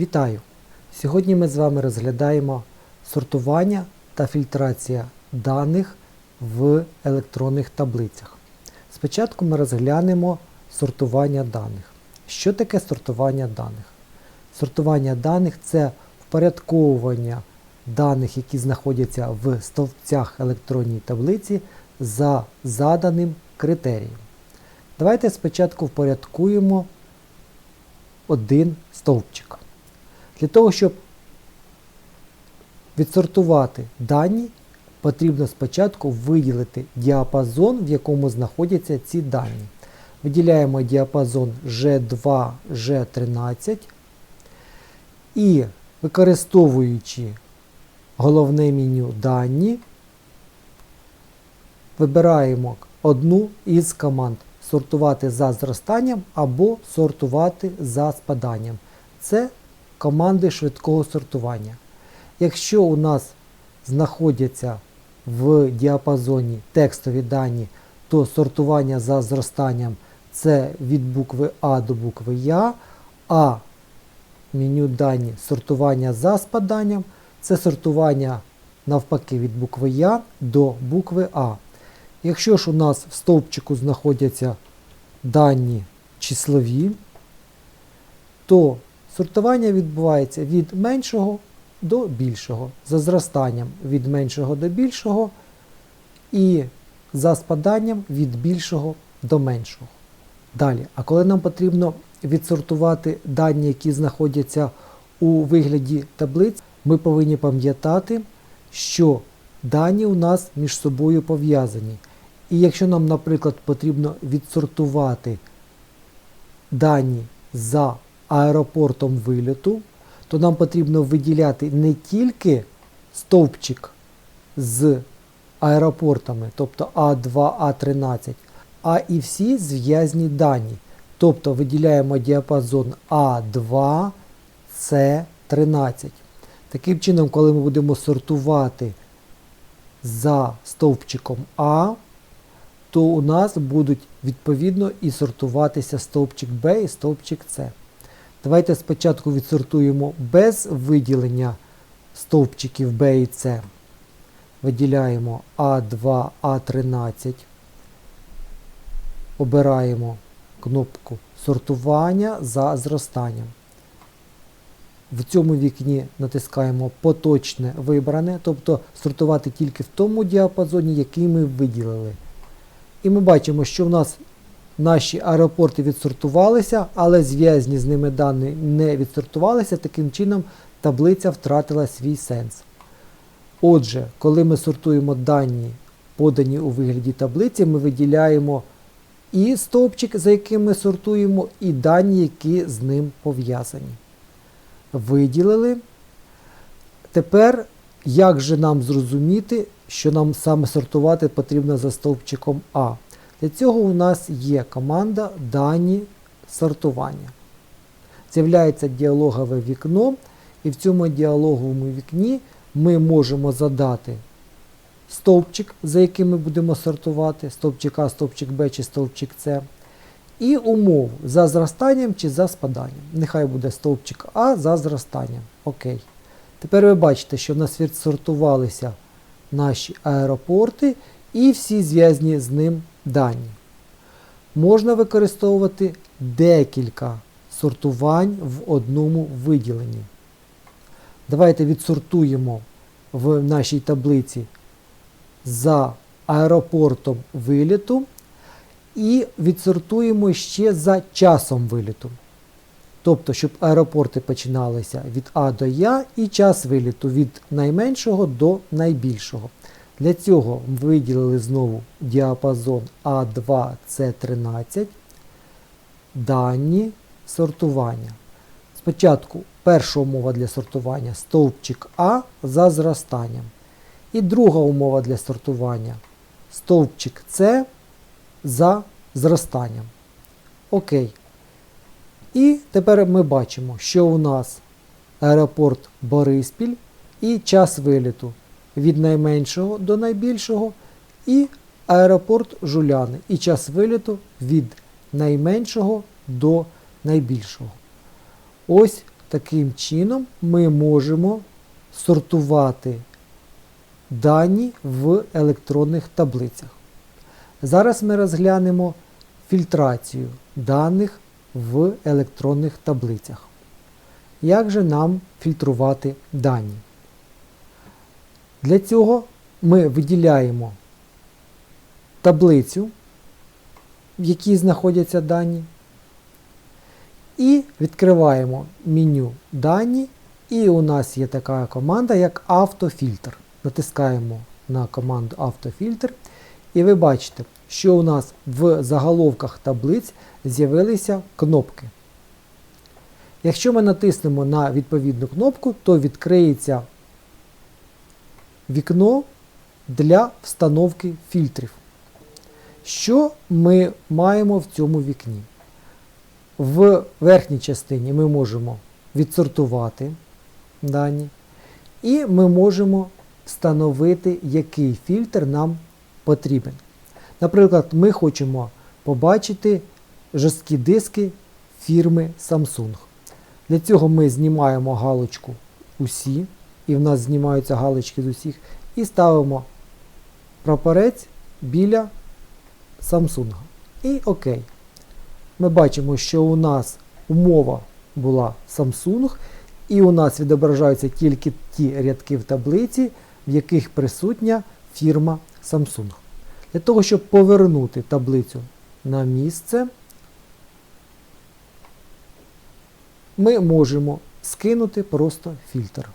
Вітаю! Сьогодні ми з вами розглядаємо сортування та фільтрація даних в електронних таблицях. Спочатку ми розглянемо сортування даних. Що таке сортування даних? Сортування даних це впорядковування даних, які знаходяться в стовпцях електронній таблиці за заданим критерієм. Давайте спочатку впорядкуємо один стовпчик. Для того, щоб відсортувати дані, потрібно спочатку виділити діапазон, в якому знаходяться ці дані. Виділяємо діапазон G2, G13 і використовуючи головне меню дані, вибираємо одну із команд сортувати за зростанням або сортувати за спаданням. Це команди швидкого сортування. Якщо у нас знаходяться в діапазоні текстові дані, то сортування за зростанням це від букви А до букви Я, а меню дані сортування за спаданням це сортування навпаки від букви Я до букви А. Якщо ж у нас в стовпчику знаходяться дані числові, то сортування відбувається від меншого до більшого, за зростанням від меншого до більшого і за спаданням від більшого до меншого. Далі, а коли нам потрібно відсортувати дані, які знаходяться у вигляді таблиць, ми повинні пам'ятати, що дані у нас між собою пов'язані. І якщо нам, наприклад, потрібно відсортувати дані за аеропортом вильоту, то нам потрібно виділяти не тільки стовпчик з аеропортами, тобто А2, А13, а і всі зв'язні дані. Тобто виділяємо діапазон А2, С13. Таким чином, коли ми будемо сортувати за стовпчиком А, то у нас будуть відповідно і сортуватися стовпчик Б і стовпчик С. Давайте спочатку відсортуємо без виділення стовпчиків Б і С. Виділяємо А2, А13. Обираємо кнопку сортування за зростанням. В цьому вікні натискаємо поточне вибране, тобто сортувати тільки в тому діапазоні, який ми виділили. І ми бачимо, що в нас наші аеропорти відсортувалися, але зв'язні з ними дані не відсортувалися. Таким чином таблиця втратила свій сенс. Отже, коли ми сортуємо дані, подані у вигляді таблиці, ми виділяємо і стовпчик, за яким ми сортуємо, і дані, які з ним пов'язані. Виділили. Тепер, як же нам зрозуміти, що нам саме сортувати потрібно за стовпчиком А? Для цього у нас є команда дані сортування. З'являється діалогове вікно, і в цьому діалоговому вікні ми можемо задати стовпчик, за яким ми будемо сортувати, стовпчик А, стовпчик Б чи стовпчик С. І умову за зростанням чи за спаданням. Нехай буде стовпчик А за зростанням. Окей. Тепер ви бачите, що в нас відсортувалися наші аеропорти і всі зв'язні з ним дані. Можна використовувати декілька сортувань в одному виділенні. Давайте відсортуємо в нашій таблиці за аеропортом виліту і відсортуємо ще за часом виліту. Тобто, щоб аеропорти починалися від А до Я і час виліту від найменшого до найбільшого. Для цього виділили знову діапазон А2, С13, дані сортування. Спочатку перша умова для сортування стовпчик А за зростанням. І друга умова для сортування стовпчик С за зростанням. Окей. І тепер ми бачимо, що у нас аеропорт Бориспіль і час виліту від найменшого до найбільшого, і аеропорт Жуляни, і час виліту від найменшого до найбільшого. Ось Таким чином ми можемо сортувати дані в електронних таблицях. Зараз ми розглянемо фільтрацію даних в електронних таблицях. Як же нам фільтрувати дані? Для цього ми виділяємо таблицю, в якій знаходяться дані, і відкриваємо меню Дані, і у нас є така команда, як автофільтр. Натискаємо на команду автофільтр, і ви бачите, що у нас в заголовках таблиць з'явилися кнопки. Якщо ми натиснемо на відповідну кнопку, то відкриється вікно для встановки фільтрів. Що ми маємо в цьому вікні? В верхній частині ми можемо відсортувати дані, і ми можемо встановити, який фільтр нам потрібен. Наприклад, ми хочемо побачити жорсткі диски фірми Samsung. Для цього ми знімаємо галочку Усі, і в нас знімаються галочки з усіх, і ставимо прапорець біля Samsung. І ОК. Ми бачимо, що у нас умова була Samsung, і у нас відображаються тільки ті рядки в таблиці, в яких присутня фірма Samsung. Для того, щоб повернути таблицю на місце, ми можемо скинути просто фільтр.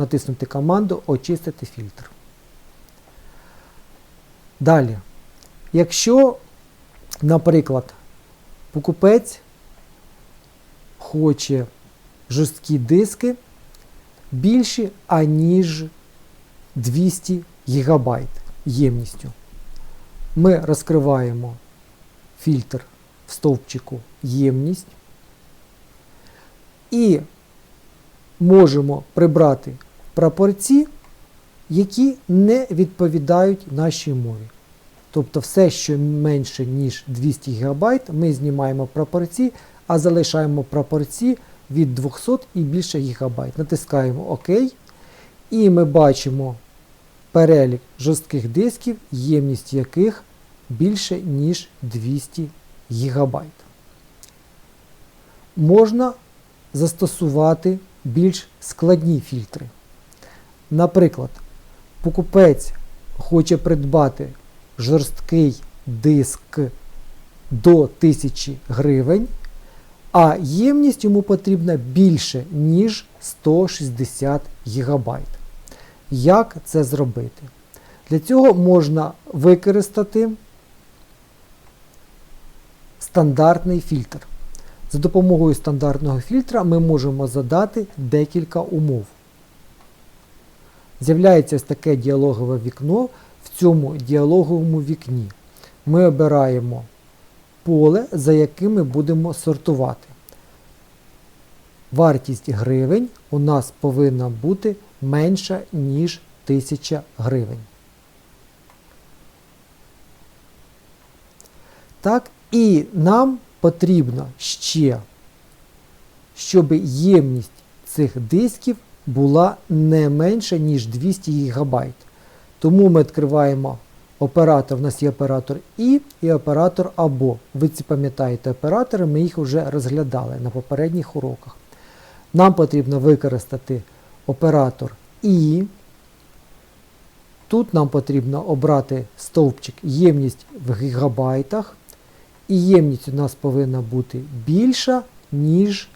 Натиснути команду Очистити фільтр. Далі, якщо, наприклад, покупець хоче жорсткі диски більші, аніж 200 ГБ ємністю, ми розкриваємо фільтр в стовпчику ємність і можемо прибрати прапорці, які не відповідають нашій мові. Тобто все, що менше, ніж 200 ГБ, ми знімаємо прапорці, а залишаємо прапорці від 200 і більше ГБ. Натискаємо ОК. І ми бачимо перелік жорстких дисків, ємність яких більше, ніж 200 ГБ. Можна застосувати більш складні фільтри. Наприклад, покупець хоче придбати жорсткий диск до 1000 гривень, а ємність йому потрібна більше, ніж 160 ГБ. Як це зробити? Для цього можна використати стандартний фільтр. За допомогою стандартного фільтра ми можемо задати декілька умов. З'являється таке діалогове вікно. В цьому діалоговому вікні ми обираємо поле, за яким ми будемо сортувати. Вартість гривень у нас повинна бути менша, ніж 1000 гривень. Так, і нам потрібно ще, щоб ємність цих дисків була не менша, ніж 200 ГБ. Тому ми відкриваємо оператор, у нас є оператор І і оператор або. Ви ці пам'ятаєте оператори, ми їх вже розглядали на попередніх уроках. Нам потрібно використати оператор І. Тут нам потрібно обрати стовпчик ємність в гігабайтах. І ємність у нас повинна бути більша, ніж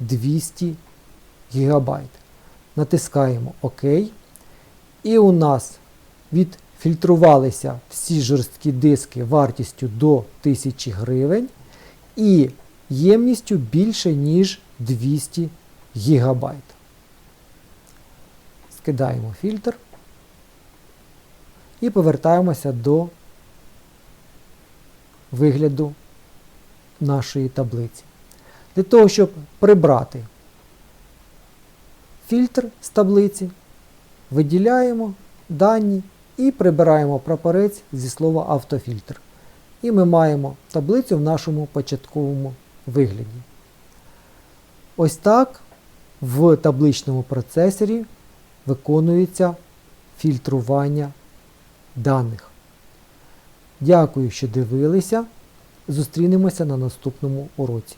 200 ГБ. Натискаємо ОК. І у нас відфільтрувалися всі жорсткі диски вартістю до 1000 гривень і ємністю більше, ніж 200 ГБ. Скидаємо фільтр і повертаємося до вигляду нашої таблиці. Для того, щоб прибрати фільтр з таблиці, виділяємо дані і прибираємо прапорець зі слова автофільтр. І ми маємо таблицю в нашому початковому вигляді. Ось так в табличному процесорі виконується фільтрування даних. Дякую, що дивилися. Зустрінемося на наступному уроці.